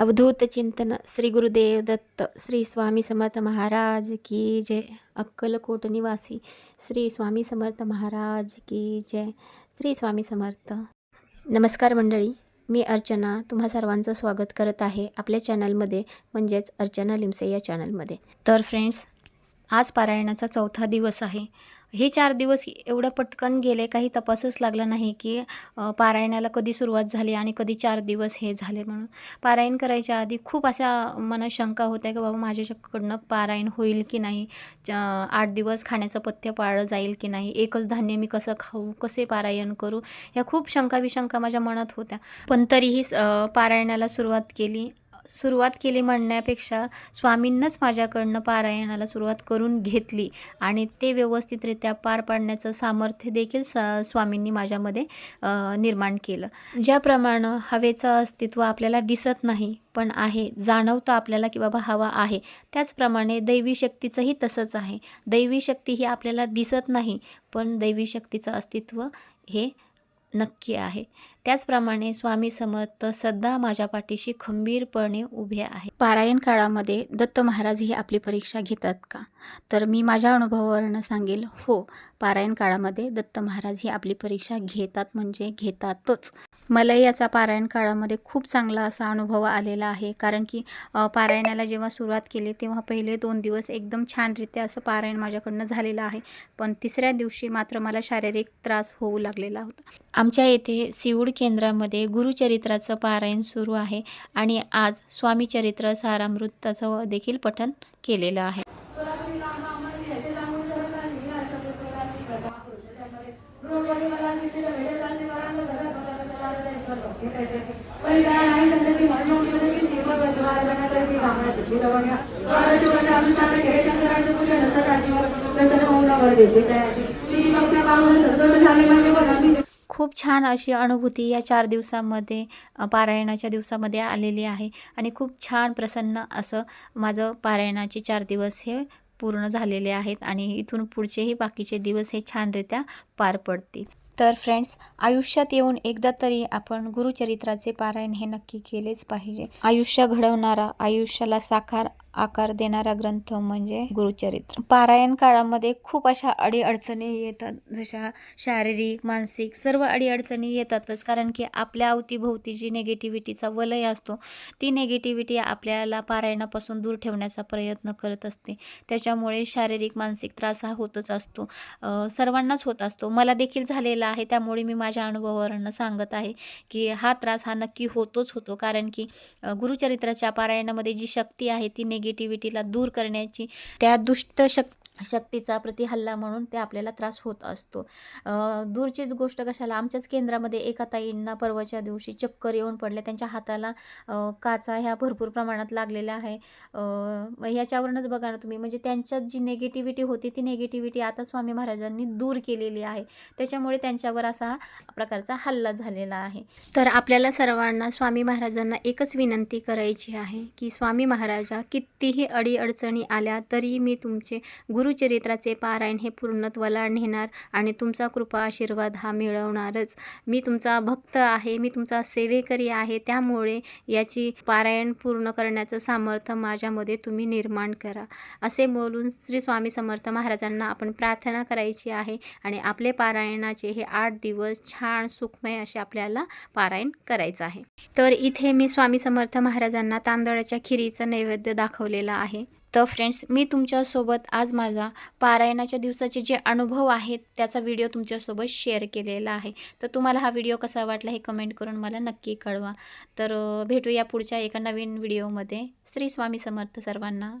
अवधूत चिंतन श्री गुरुदेव दत्त श्री स्वामी समर्थ महाराज की जय. अक्कलकोट निवासी श्री स्वामी समर्थ महाराज की जय. श्री स्वामी समर्थ. नमस्कार मंडळी मी अर्चना तुम्हा सर्वांचं स्वागत करत आहे आपल्या चॅनलमध्ये म्हणजेच अर्चना लिमसे या चॅनलमध्ये. तर फ्रेंड्स आज पारायणाचा चौथा दिवस आहे. हे चार दिवस एवढं पटकन गेले काही तपासच लागला नाही की पारायणाला कधी सुरुवात झाली आणि कधी चार दिवस हे झाले म्हणून. पारायण करायच्या आधी खूप अशा मनात शंका होत्या की बाबा माझ्याकडनं पारायण होईल की नाही? च- आठ दिवस खाण्याचं पथ्य पाळलं जाईल की नाही? एकच धान्य मी कसं खाऊ? कसे पारायण करू? ह्या खूप शंका विशंका माझ्या मनात होत्या. पण तरीही पारायणाला सुरुवात केली. सुरुवात केली म्हणण्यापेक्षा स्वामींनाच माझ्याकडनं पारायणाला सुरुवात करून घेतली आणि ते व्यवस्थितरित्या पार पाडण्याचं सामर्थ्य देखील सा स्वामींनी माझ्यामध्ये निर्माण केलं. ज्याप्रमाणे हवेचं अस्तित्व आपल्याला दिसत नाही पण आहे जाणवतं आपल्याला की बाबा हवा आहे. त्याचप्रमाणे दैवी शक्तीचंही तसंच आहे. दैवी शक्ती ही आपल्याला दिसत नाही पण दैवी शक्तीचं अस्तित्व हे नक्की आहे. त्याचप्रमाणे स्वामी समर्थ सध्या माझ्या पाठीशी खंबीरपणे उभे आहे पारायण काळामध्ये दत्त महाराज ही आपली परीक्षा घेतात का? तर मी माझ्या अनुभवावरनं सांगेल हो पारायण काळामध्ये दत्त महाराज ही आपली परीक्षा घेतात म्हणजे घेतातच. मला याचा पारायण काळामध्ये खूप चांगला असा अनुभव आलेला आहे कारण की पारायणाला जेव्हा सुरुवात केली तेव्हा पहिले दोन दिवस एकदम छानरित्या असं पारायण माझ्याकडनं झालेलं आहे. पण तिसऱ्या दिवशी मात्र मला शारीरिक त्रास होऊ लागलेला होता. आमच्या येथे गरुड केंद्रामध्ये गुरुचरित्राचं पारायण सुरू आहे आणि आज स्वामी चरित्र सारामृताचं देखील पठन केलेलं आहे. खूप छान अशी अनुभूती या चार दिवसामध्ये पारायणाच्या दिवसामध्ये आलेली आहे. आणि खूप छान प्रसन्न असं माझं पारायणाचे चार दिवस हे पूर्ण झालेले आहेत आणि इथून पुढचेही बाकीचे दिवस हे छानरित्या पार पडतील. तर फ्रेंड्स आयुष्यात येऊन एकदा तरी आपण गुरुचरित्राचे पारायण हे नक्की केलेच पाहिजे. आयुष्य घडवणारा आयुष्याला साकार आकार देणारा ग्रंथ म्हणजे गुरुचरित्र. पारायण काळामध्ये खूप अशा अडीअडचणी येतात जशा शारीरिक मानसिक सर्व अडीअडचणी येतातच. कारण की आपल्या अवतीभोवती जी निगेटिव्हिटीचा वलय असतो. ती निगेटिव्हिटी आपल्याला पारायणापासून दूर ठेवण्याचा प्रयत्न करत असते. त्याच्यामुळे शारीरिक मानसिक त्रास हा होतच असतो. सर्वांनाच होत असतो. मला देखील झालेला आहे त्यामुळे मी माझ्या अनुभवावरनं सांगत आहे की हा त्रास हा नक्की होतोच होतो. कारण की गुरुचरित्राच्या पारायणामध्ये जी शक्ती आहे ती निगेटिव्हिटीला दूर करण्याची त्या दुष्ट शक्ती शक्तीचा प्रतिहल्ला म्हणून ते आपल्याला त्रास होत असतो. दूरचीच गोष्ट कशाला? आमच्याच केंद्रामध्ये एका ताईंना परवाच्या दिवशी चक्कर येऊन पडले. त्यांच्या हाताला काचा ह्या भरपूर प्रमाणात लागलेल्या आहे. ह्याच्यावरूनच बघा ना तुम्ही. म्हणजे त्यांच्यात जी निगेटिव्हिटी होती ती निगेटिव्हिटी आता स्वामी महाराजांनी दूर केलेली आहे. त्याच्यामुळे त्यांच्यावर असा प्रकारचा हल्ला झालेला आहे. तर आपल्याला सर्वांना स्वामी महाराजांना एकच विनंती करायची आहे की स्वामी महाराजा कितीही अडीअडचणी आल्या तरी मी तुमचे गुरु गुरुचरित्राचे पारायण हे पूर्णत्वाला नेणार आणि तुमचा कृपा आशीर्वाद हा मिळवणारच. मी तुमचा भक्त आहे मी तुमचा सेवेकरी आहे त्यामुळे याची पारायण पूर्ण करण्याचं सामर्थ्य माझ्यामध्ये तुम्ही निर्माण करा. असे बोलून श्री स्वामी समर्थ महाराजांना आपण प्रार्थना करायची आहे आणि आपले पारायणाचे हे आठ दिवस छान सुखमय असे आपल्याला पारायण करायचं आहे. तर इथे मी स्वामी समर्थ महाराजांना तांदळाच्या खिरीचं नैवेद्य दाखवलेलं आहे. तर फ्रेंड्स मी तुमच्यासोबत आज माझा पारायणाच्या दिवसाचे जे अनुभव आहेत त्याचा व्हिडिओ तुमच्यासोबत शेअर केलेला आहे. तर तुम्हाला हा व्हिडिओ कसा वाटला हे कमेंट करून मला नक्की कळवा. तर भेटूया पुढच्या एका नवीन व्हिडिओमध्ये श्री स्वामी समर्थ सर्वांना.